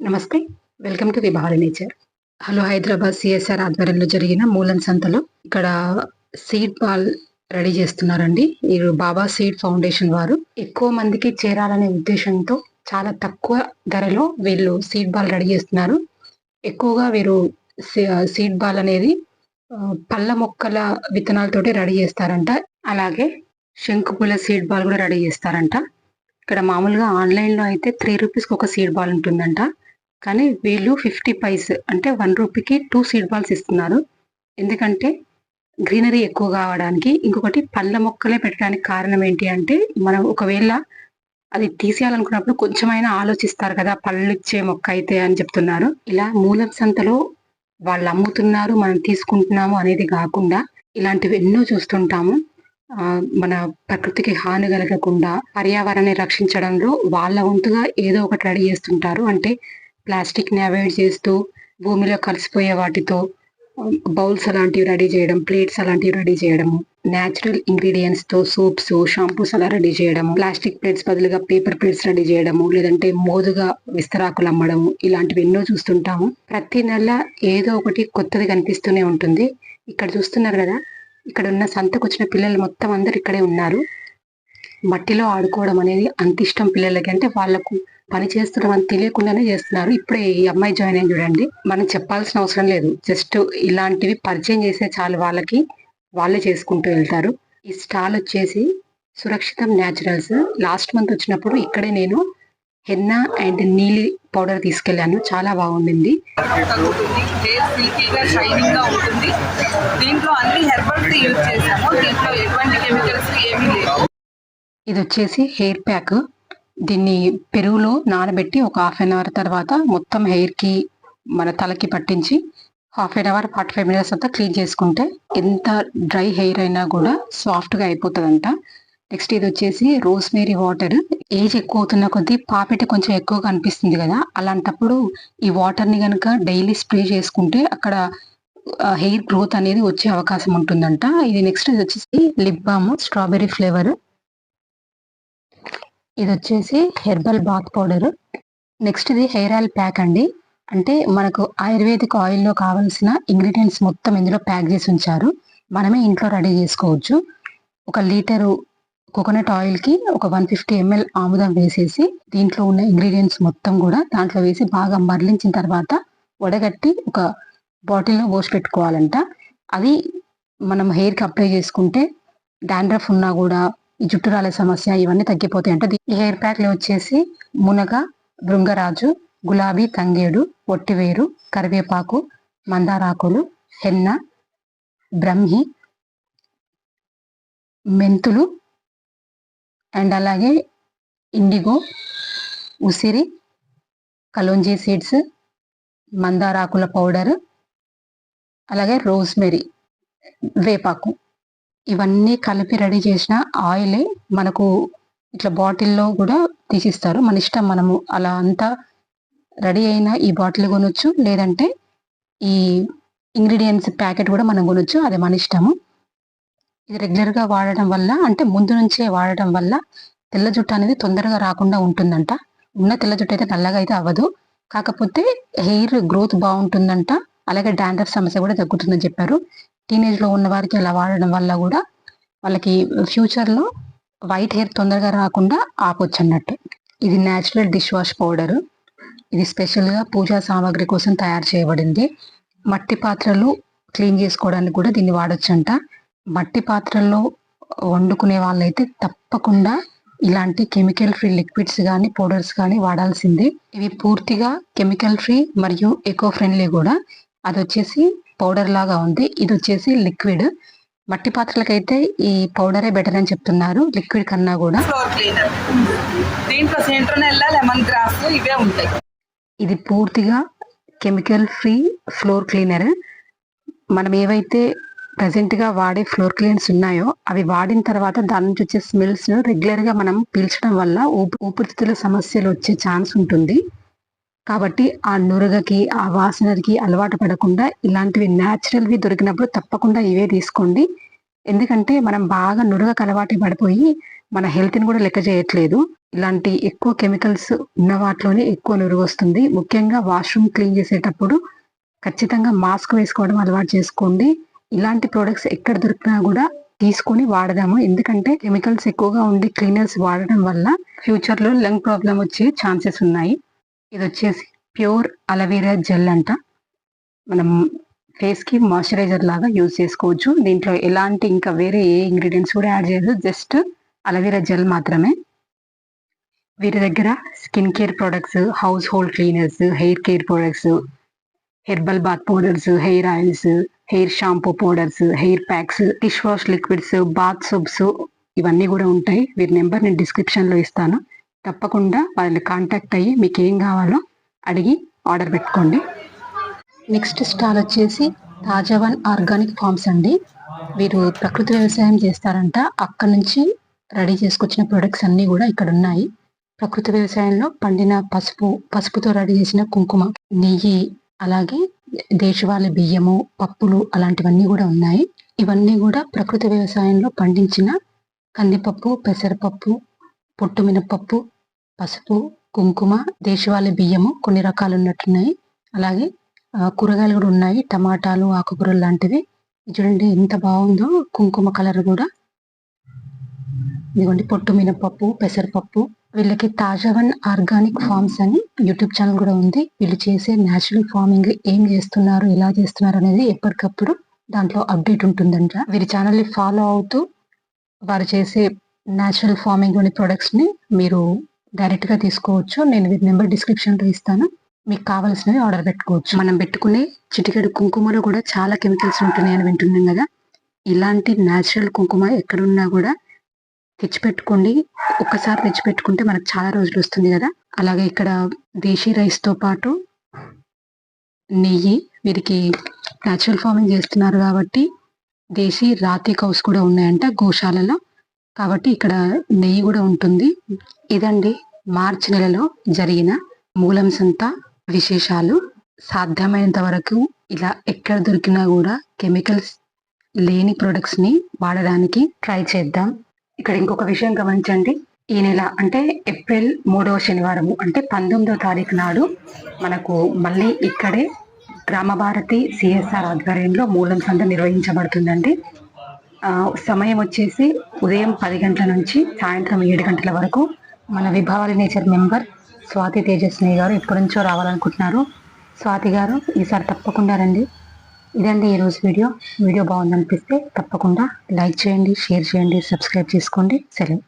నమస్తే. Welcome to Vibhari nature hello Hyderabad CSR ఆధ్వర్యంలో జరిగిన మూలన్ సంతలో ఇక్కడ సీడ్ బాల్ రెడీ చేస్తున్నారండి. వీరు బాబా సీడ్ ఫౌండేషన్ వారు. ఎక్కువ మందికి చేరాలనే ఉద్దేశంతో చాలా తక్కువ ధరలో వీళ్ళు సీడ్ బాల్ రెడీ చేస్తున్నారు. ఎక్కువగా వీరు సీడ్ బాల్ అనేది పళ్ళ మొక్కల విత్తనాలతోటి రెడీ చేస్తారంట. అలాగే శంకుపూల సీడ్ బాల్ కూడా రెడీ చేస్తారంట. ఇక్కడ మామూలుగా ఆన్లైన్లో అయితే త్రీ రూపీస్కి ఒక సీడ్ బాల్ ఉంటుందంట. కానీ వీళ్ళు ఫిఫ్టీ పైస్ అంటే వన్ రూపీకి టూ సీడ్ బాల్స్ ఇస్తున్నారు. ఎందుకంటే గ్రీనరీ ఎక్కువ కావడానికి ఇంకొకటి పళ్ళ మొక్కలే పెట్టడానికి కారణం ఏంటి అంటే మనం ఒకవేళ అది తీసేయాలనుకున్నప్పుడు కొంచెమైనా ఆలోచిస్తారు కదా పళ్ళు ఇచ్చే మొక్క అయితే అని చెప్తున్నారు. ఇలా మూలం సంతలో వాళ్ళు అమ్ముతున్నారు మనం తీసుకుంటున్నాము అనేది కాకుండా ఇలాంటివి ఎన్నో చూస్తుంటాము. మన ప్రకృతికి హాని కలగకుండా పర్యావరణాన్ని రక్షించడంలో వాళ్ళ వంతుగా ఏదో ఒకటి రెడీ చేస్తుంటారు. అంటే ప్లాస్టిక్ని అవాయిడ్ చేస్తూ భూమిలో కలిసిపోయే వాటితో బౌల్స్ అలాంటివి రెడీ చేయడం ప్లేట్స్ అలాంటివి రెడీ చేయడము నేచురల్ ఇంగ్రీడియంట్స్తో సూప్స్ షాంపూస్ అలా రెడీ చేయడము ప్లాస్టిక్ ప్లేట్స్ బదులుగా పేపర్ ప్లేట్స్ రెడీ చేయడము లేదంటే మోదుగా విస్తరాకులు అమ్మడము ఇలాంటివి ఎన్నో చూస్తుంటాము. ప్రతి నెల ఏదో ఒకటి కొత్తది కనిపిస్తూనే ఉంటుంది. ఇక్కడ చూస్తున్నారు కదా ఇక్కడ ఉన్న సంతకు వచ్చిన పిల్లలు మొత్తం అందరు ఇక్కడే ఉన్నారు. మట్టిలో ఆడుకోవడం అనేది అంత ఇష్టం పిల్లలకి. అంటే వాళ్ళకు పని చేస్తున్నాం అని తెలియకుండానే చేస్తున్నారు. ఇప్పుడే ఈ అమ్మాయి జాయిన్ అయ్యి చూడండి. మనం చెప్పాల్సిన అవసరం లేదు. జస్ట్ ఇలాంటివి పరిచయం చేసే చాలు వాళ్ళకి. వాళ్ళే చేసుకుంటూ వెళ్తారు. ఈ స్టాల్ వచ్చేసి సురక్షితం న్యాచురల్స్. లాస్ట్ మంత్ వచ్చినప్పుడు ఇక్కడే నేను హెన్నా అండ్ నీలి పౌడర్ తీసుకెళ్ళాను చాలా బాగుండింది. దీంట్లో అన్ని యూజ్ చేసాము దీంట్లో ఎటువంటి కెమికల్స్ ఏమీ లేవు ఇది వచ్చేసి హెయిర్ ప్యాక్. దీన్ని పెరుగులో నానబెట్టి ఒక హాఫ్ అన్ అవర్ తర్వాత మొత్తం హెయిర్కి మన తలకి పట్టించి half an hour forty five minutes అంతా క్లీన్ చేసుకుంటే ఎంత డ్రై హెయిర్ అయినా కూడా సాఫ్ట్గా అయిపోతుందంట. నెక్స్ట్ ఇది వచ్చేసి రోస్మేరీ వాటర్ ఏజ్ ఎక్కువ అవుతున్న కొద్దీ పాపెట కొంచెం ఎక్కువగా అనిపిస్తుంది కదా అలాంటప్పుడు ఈ వాటర్ని కనుక డైలీ స్ప్రే చేసుకుంటే అక్కడ హెయిర్ గ్రోత్ అనేది వచ్చే అవకాశం ఉంటుందంట. ఇది నెక్స్ట్ ఇది వచ్చేసి లిప్ బామ్ స్ట్రాబెర్రీ ఫ్లేవర్ ఇది వచ్చేసి హెర్బల్ బాత్ పౌడర్. నెక్స్ట్ ఇది హెయిర్ ఆయిల్ ప్యాక్ అండి. అంటే మనకు ఆయుర్వేదిక్ ఆయిల్లో కావాల్సిన ఇంగ్రీడియంట్స్ మొత్తం ఇందులో ప్యాక్ చేసి ఉంచారు. మనమే ఇంట్లో రెడీ చేసుకోవచ్చు. ఒక లీటరు కోకోనట్ ఆయిల్కి ఒక వన్ ఫిఫ్టీ ఎంఎల్ ఆముదం వేసేసి దీంట్లో ఉన్న ఇంగ్రీడియంట్స్ మొత్తం కూడా దాంట్లో వేసి బాగా మరలించిన తర్వాత వడగట్టి ఒక బాటిల్లో పోసి పెట్టుకోవాలంట. అది మనం హెయిర్కి అప్లై చేసుకుంటే డాండ్రఫ్ ఉన్నా కూడా ఈ జుట్టు రాలే సమస్య ఇవన్నీ తగ్గిపోతాయి. అంటే ఈ హెయిర్ ప్యాక్లో వచ్చేసి మునగ భృంగరాజు గులాబీ తంగేడు ఒట్టివేరు కరివేపాకు మందారాకులు హెన్న బ్రహ్మి మెంతులు అండ్ అలాగే ఇండిగో ఉసిరి కలోంజీ సీడ్స్ మందారాకుల పౌడర్ అలాగే రోజ్మెరీ వేపాకు. ఇవన్నీ కలిపి రెడీ చేసిన ఆయిలే మనకు ఇట్లా బాటిల్లో కూడా తీసిస్తారు. మన ఇష్టం మనము అలా అంతా రెడీ అయిన ఈ బాటిల్ కొనొచ్చు లేదంటే ఈ ఇంగ్రీడియంట్స్ ప్యాకెట్ కూడా మనం కొనొచ్చు అది మన ఇష్టము. ఇది రెగ్యులర్గా వాడటం వాడడం వల్ల అంటే ముందు నుంచే వాడడం వల్ల తెల్ల జుట్టు అనేది తొందరగా రాకుండా ఉంటుందంట. ఉన్న తెల్ల జుట్టు అయితే నల్లగా అయితే అవ్వదు. కాకపోతే హెయిర్ గ్రోత్ బాగుంటుందంట. అలాగే డాండ్రఫ్ సమస్య కూడా తగ్గుతుందని చెప్పారు. టీనేజ్లో ఉన్న వారికి అలా వాడడం వల్ల కూడా వాళ్ళకి ఫ్యూచర్లో వైట్ హెయిర్ తొందరగా రాకుండా ఆపొచ్చు అన్నట్టు ఇది న్యాచురల్ డిష్ వాష్ పౌడర్ ఇది స్పెషల్గా పూజా సామాగ్రి కోసం తయారు చేయబడింది. మట్టి పాత్రలు క్లీన్ చేసుకోవడానికి కూడా దీన్ని వాడొచ్చంట. మట్టి పాత్రల్లో వండుకునే వాళ్ళైతే తప్పకుండా ఇలాంటి కెమికల్ ఫ్రీ లిక్విడ్స్ కానీ పౌడర్స్ కానీ వాడాల్సిందే. ఇవి పూర్తిగా కెమికల్ ఫ్రీ మరియు ఎకో ఫ్రెండ్లీ కూడా. అది వచ్చేసి పౌడర్ లాగా ఉంది. ఇది వచ్చేసి లిక్విడ్. మట్టి పాత్రలకైతే ఈ పౌడరే బెటర్ అని చెప్తున్నారు. లిక్విడ్ కన్నా కూడా. దీంట్లో లెమన్ గ్రాస్ ఇవే ఉంటాయి. ఇది పూర్తిగా కెమికల్ ఫ్రీ ఫ్లోర్ క్లీనర్. మనం ఏవైతే ప్రజెంట్గా వాడే ఫ్లోర్ క్లీనర్స్ ఉన్నాయో అవి వాడిన తర్వాత దాని నుంచి వచ్చే స్మెల్స్ రెగ్యులర్గా మనం పీల్చడం వల్ల ఊపి ఊపిరితిత్తుల సమస్యలు వచ్చే ఛాన్స్ ఉంటుంది. కాబట్టి ఆ నురగకి ఆ వాసనకి అలవాటు పడకుండా ఇలాంటివి న్యాచురల్వి దొరికినప్పుడు తప్పకుండా ఇవే తీసుకోండి. ఎందుకంటే మనం బాగా నురగకు అలవాటు పడిపోయి మన హెల్త్ని కూడా లెక్క చేయట్లేదు. ఇలాంటి ఎక్కువ కెమికల్స్ ఉన్న వాటిలోనే ఎక్కువ నురుగు వస్తుంది. ముఖ్యంగా వాష్రూమ్ క్లీన్ చేసేటప్పుడు ఖచ్చితంగా మాస్క్ వేసుకోవడం అలవాటు చేసుకోండి. ఇలాంటి ప్రొడక్ట్స్ ఎక్కడ దొరికినా కూడా తీసుకొని వాడదాము. ఎందుకంటే కెమికల్స్ ఎక్కువగా ఉండి క్లీనర్స్ వాడడం వల్ల ఫ్యూచర్లో లంగ్ ప్రాబ్లం వచ్చే ఛాన్సెస్ ఉన్నాయి. ఇది వచ్చేసి ప్యూర్ అలవీరా జెల్ అంట. మనం ఫేస్కి మాయిశ్చరైజర్ లాగా యూజ్ చేసుకోవచ్చు. దీంట్లో ఎలాంటి ఇంకా వేరే ఏ ఇంగ్రీడియంట్స్ కూడా యాడ్ చేయదు జస్ట్ అలవీరా జెల్ మాత్రమే. వీరి దగ్గర skin care products household cleaners hair care products herbal bath powders hair oils hair shampoo powders hair packs dish wash liquids bath soaps ఇవన్నీ కూడా ఉంటాయి. వీరి నెంబర్ నేను డిస్క్రిప్షన్లో ఇస్తాను. తప్పకుండా వాళ్ళని కాంటాక్ట్ అయ్యి మీకు ఏం కావాలో అడిగి ఆర్డర్ పెట్టుకోండి. నెక్స్ట్ స్టాల్ వచ్చేసి తాజావన్ ఆర్గానిక్ ఫార్మ్స్ అండి. వీరు ప్రకృతి వ్యవసాయం చేస్తారంట. అక్కడ నుంచి రెడీ చేసుకొచ్చిన ప్రొడక్ట్స్ అన్నీ కూడా ఇక్కడ ఉన్నాయి. ప్రకృతి వ్యవసాయంలో పండిన పసుపు పసుపుతో రెడీ చేసిన కుంకుమ నెయ్యి అలాగే దేశవాళీ బియ్యము పప్పులు అలాంటివన్నీ కూడా ఉన్నాయి. ఇవన్నీ కూడా ప్రకృతి వ్యవసాయంలో పండించిన కందిపప్పు పెసరపప్పు పొట్టు మినపప్పు పసుపు కుంకుమ దేశవాళీ బియ్యము కొన్ని రకాలు ఉన్నట్టున్నాయి అలాగే కూరగాయలు కూడా ఉన్నాయి. టమాటాలు ఆకుకూరలు లాంటివి. చూడండి ఎంత బాగుందో కుంకుమ కలర్ కూడా. ఇదిగోండి పొట్టు మినపప్పు పెసరపప్పు. వీళ్ళకి తాజావన్ ఆర్గానిక్ ఫార్మ్స్ అని యూట్యూబ్ ఛానల్ కూడా ఉంది. వీళ్ళు చేసే న్యాచురల్ ఫార్మింగ్ ఏం చేస్తున్నారు ఎలా చేస్తున్నారు అనేది ఎప్పటికప్పుడు దాంట్లో అప్డేట్ ఉంటుందంట. వీరి ఛానల్ని ఫాలో అవుతూ వారు చేసే న్యాచురల్ ఫార్మింగ్లోని ప్రొడక్ట్స్ని మీరు డైరెక్ట్గా తీసుకోవచ్చు. నేను వీటి నెంబర్ డిస్క్రిప్షన్లో ఇస్తాను. మీకు కావాల్సినవి ఆర్డర్ పెట్టుకోవచ్చు. మనం పెట్టుకునే చిటికెడు కుంకుమలో కూడా చాలా కెమికల్స్ ఉంటున్నాయని వింటున్నాం కదా. ఇలాంటి న్యాచురల్ కుంకుమ ఎక్కడున్నా కూడా తెచ్చిపెట్టుకోండి. ఒక్కసారి తెచ్చిపెట్టుకుంటే మనకు చాలా రోజులు వస్తుంది కదా. అలాగే ఇక్కడ దేశీ రైస్తో పాటు నెయ్యి వీరికి న్యాచురల్ ఫార్మింగ్ చేస్తున్నారు కాబట్టి దేశీ రాతి కౌస్ కూడా ఉన్నాయంట గోశాలలో. కాబట్టి ఇక్కడ నెయ్యి కూడా ఉంటుంది. ఇదండి మార్చి నెలలో జరిగిన మూలం సంత విశేషాలు. సాధ్యమైనంత వరకు ఇలా ఎక్కడ దొరికినా కూడా కెమికల్స్ లేని ప్రొడక్ట్స్ని వాడడానికి ట్రై చేద్దాం. ఇక్కడ ఇంకొక విషయం గమనించండి. ఈ నెల అంటే ఏప్రిల్ మూడవ శనివారము అంటే పంతొమ్మిదవ తారీఖు నాడు మనకు మళ్ళీ ఇక్కడే గ్రామ భారతి సిఎస్ఆర్ ఆధ్వర్యంలో మూలం సంత నిర్వహించబడుతుందండి. సమయం వచ్చేసి ఉదయం పది గంటల నుంచి సాయంత్రం ఏడు గంటల వరకు మన విభావరి నేచర్ మెంబర్ స్వాతి తేజస్వి గారు ఎప్పటి నుంచో రావాలనుకుంటున్నారు. స్వాతి గారు ఈసారి తప్పకుండా రండి. ఇదండి ఈరోజు వీడియో. వీడియో బాగుందనిపిస్తే తప్పకుండా లైక్ చేయండి షేర్ చేయండి సబ్స్క్రైబ్ చేసుకోండి. సెలవు.